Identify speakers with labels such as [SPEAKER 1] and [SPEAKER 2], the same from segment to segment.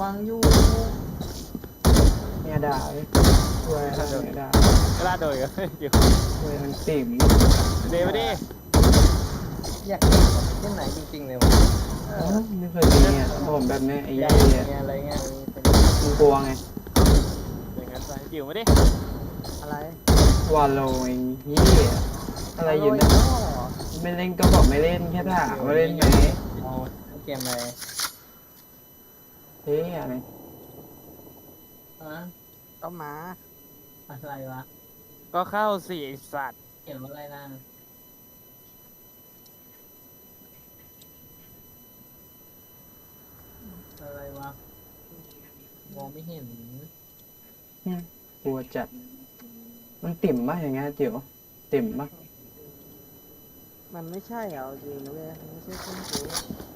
[SPEAKER 1] ฟังอยู่
[SPEAKER 2] เมียด่าเลยช่วยให้เมียด่า
[SPEAKER 3] เวลาโดยก็เดี๋ยว
[SPEAKER 2] ช่วยมันติ่ม
[SPEAKER 3] เดี๋ยวดิ
[SPEAKER 1] อยากเล่นเล่นไหนจริงๆเลยวะเอ
[SPEAKER 2] เอ้า
[SPEAKER 1] อ
[SPEAKER 2] ไม่เคยมีอะผมแบบเนี้ยไอ้
[SPEAKER 1] อยา
[SPEAKER 2] เหี้
[SPEAKER 1] ก
[SPEAKER 2] ย
[SPEAKER 1] เงี้ยอะไรเงี้ยเป็น
[SPEAKER 2] มึงกลัวไง
[SPEAKER 3] อย่างนั้นไปจิ๋วมาดิ
[SPEAKER 1] อะไร
[SPEAKER 2] วาโลไอ้เหี้ยอะไรอยู่เนี่ยไม่เล่นก็บอกไม่เล่นแค่ถามว่าเล่นไหม
[SPEAKER 1] เอาเกมอะไร
[SPEAKER 2] เฮ้ยอะไร
[SPEAKER 1] อะ
[SPEAKER 4] ก็มา
[SPEAKER 1] อะไรวะ
[SPEAKER 3] ก็เข้าสี่ไอ้สัตว์
[SPEAKER 1] เขียนว่าอะไรนะอะไรวะมองไม่เห็น
[SPEAKER 2] กลัวจัด มันติ่มปะอย่างเงี้ยจิ๋วติ่มปะ
[SPEAKER 4] มันไม่ใช่เอาจริงนะเว้ยมันไม่ใช่เครื่องกู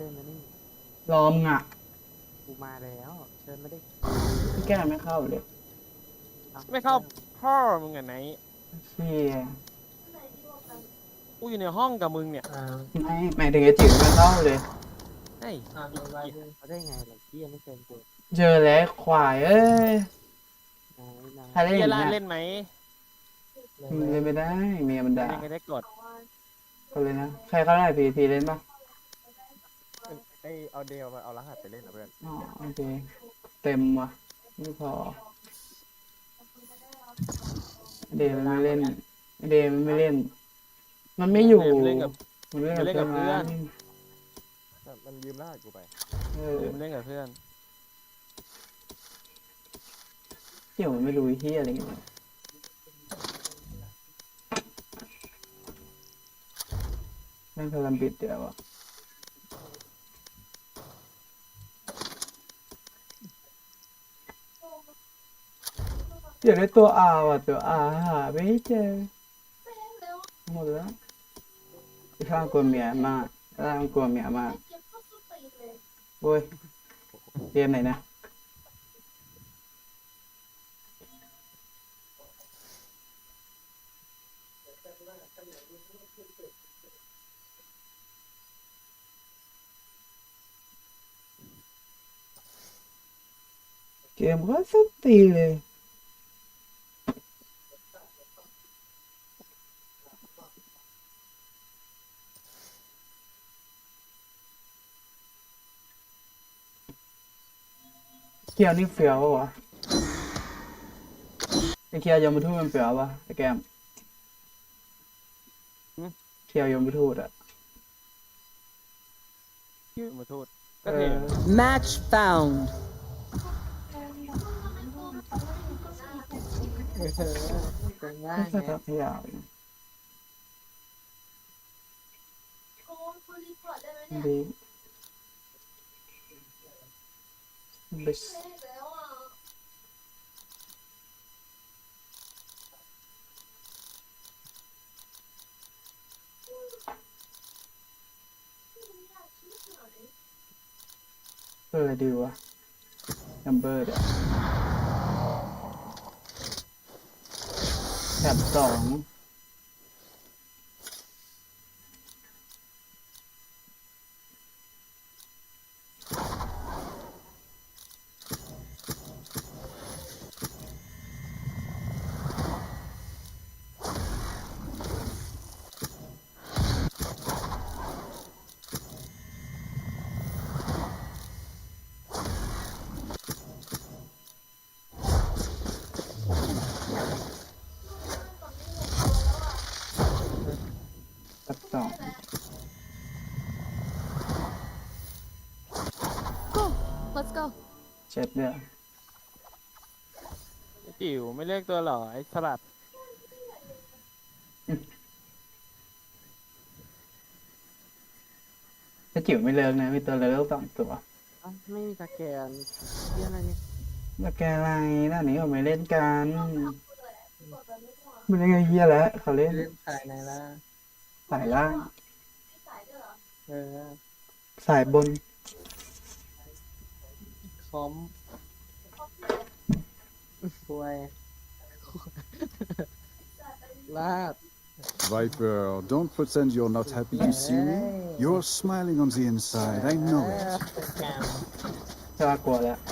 [SPEAKER 4] เล่นนะนี่
[SPEAKER 2] รอมงอะ
[SPEAKER 4] กูมาแล้ว เชิญไม่ได้
[SPEAKER 2] พี่แก้ไม่เข้าเลย
[SPEAKER 3] ไม่เข้าพ่อมึงอะไหน
[SPEAKER 2] เชี่ย
[SPEAKER 3] กูอยู่ในห้องกับมึงเนี่ย
[SPEAKER 1] อ่า
[SPEAKER 2] ไม่หมายถึงไอ้จิ๋วไม่เข้าเลย
[SPEAKER 3] ไอ้
[SPEAKER 1] อ่าดูอะไรด้วย
[SPEAKER 4] เขาได้ไงล่ะพี่ยังไม่เชิญกู
[SPEAKER 2] เจอแล้วควายเอ้ย
[SPEAKER 4] นายนาย
[SPEAKER 2] ใครเล่นอ
[SPEAKER 3] เฮีย
[SPEAKER 2] ย่าง
[SPEAKER 3] ล่า
[SPEAKER 2] เงี้ย
[SPEAKER 3] เล่นไหม
[SPEAKER 2] มันเล่นไม่ได้เมียมันด่า
[SPEAKER 3] เล่นไม่ได้กด
[SPEAKER 2] ก็เลยนะใครเข้าได้พีพีเล่นปะ
[SPEAKER 5] ไอเอาเดลมาเอารหัสไปเล่นนะเพื่อน
[SPEAKER 2] อ๋อโอเค เต็มว่ะไม่พอ เดย์มันไม่เล่น เดย์มันไม่เล่น มันไม่อยู่
[SPEAKER 3] เล่นกับ
[SPEAKER 2] มันเล่นกับ
[SPEAKER 3] เล่นกับเพื่
[SPEAKER 2] เพื่
[SPEAKER 3] อ
[SPEAKER 2] อนน
[SPEAKER 5] แต่มันยืมรหัสกูไป
[SPEAKER 2] เออ
[SPEAKER 3] เล่นกับเพื่อน
[SPEAKER 2] เที่ยวมันไม่รู้ที่อะไรอย่างเงี้ยแม่งพลังบิดเดี๋ยวอะ อยากได้ตัวอาว่ะตัวอาหาไม่เจอหมดแล้วข้างกลัวเมียมากข้างกลัวเมียมากโว้ยเกมไหนนะเกมก็สักตีเลย เกียวนี่เฟี้ยวปะวะไอเคียวยมทูตมันเฟี้ยวปะไอแกมเคียวยมทูตอะ
[SPEAKER 3] มาโทษ
[SPEAKER 2] เอ
[SPEAKER 3] ก็เท่
[SPEAKER 2] อ
[SPEAKER 6] Match found.
[SPEAKER 1] เออเป็นง่าย
[SPEAKER 2] ไม่
[SPEAKER 1] ไง
[SPEAKER 2] ใช่ขยาวดี Без... Ờ, điều à Number đã Đạp 2 กับสอง go let's go เจ็ดเดื
[SPEAKER 3] อจิ๋วไม่เลือกตัวหรอไอ้สลัด
[SPEAKER 2] ถ้าจิ๋วไม่เลิกนะ มีตัวเลเวลสองตัว
[SPEAKER 4] เอ้ไม่มีตะแกรเรียออะไรเนี่ย
[SPEAKER 2] ตะแกรอะไรหน้าหนี้ก็ไปเล่นกันมันยังไงเฮียแล้วเขาเล่น
[SPEAKER 1] เล่นภายในละ
[SPEAKER 2] สายล่าง
[SPEAKER 1] เออ
[SPEAKER 2] สายบน
[SPEAKER 1] คอมป่วย
[SPEAKER 4] ลาด
[SPEAKER 6] Viper, don't pretend you're not happy to see me. You're smiling on the inside, I know
[SPEAKER 1] เออ
[SPEAKER 6] it.
[SPEAKER 1] เป็นแกม
[SPEAKER 2] จะว่ากลัวแล้ว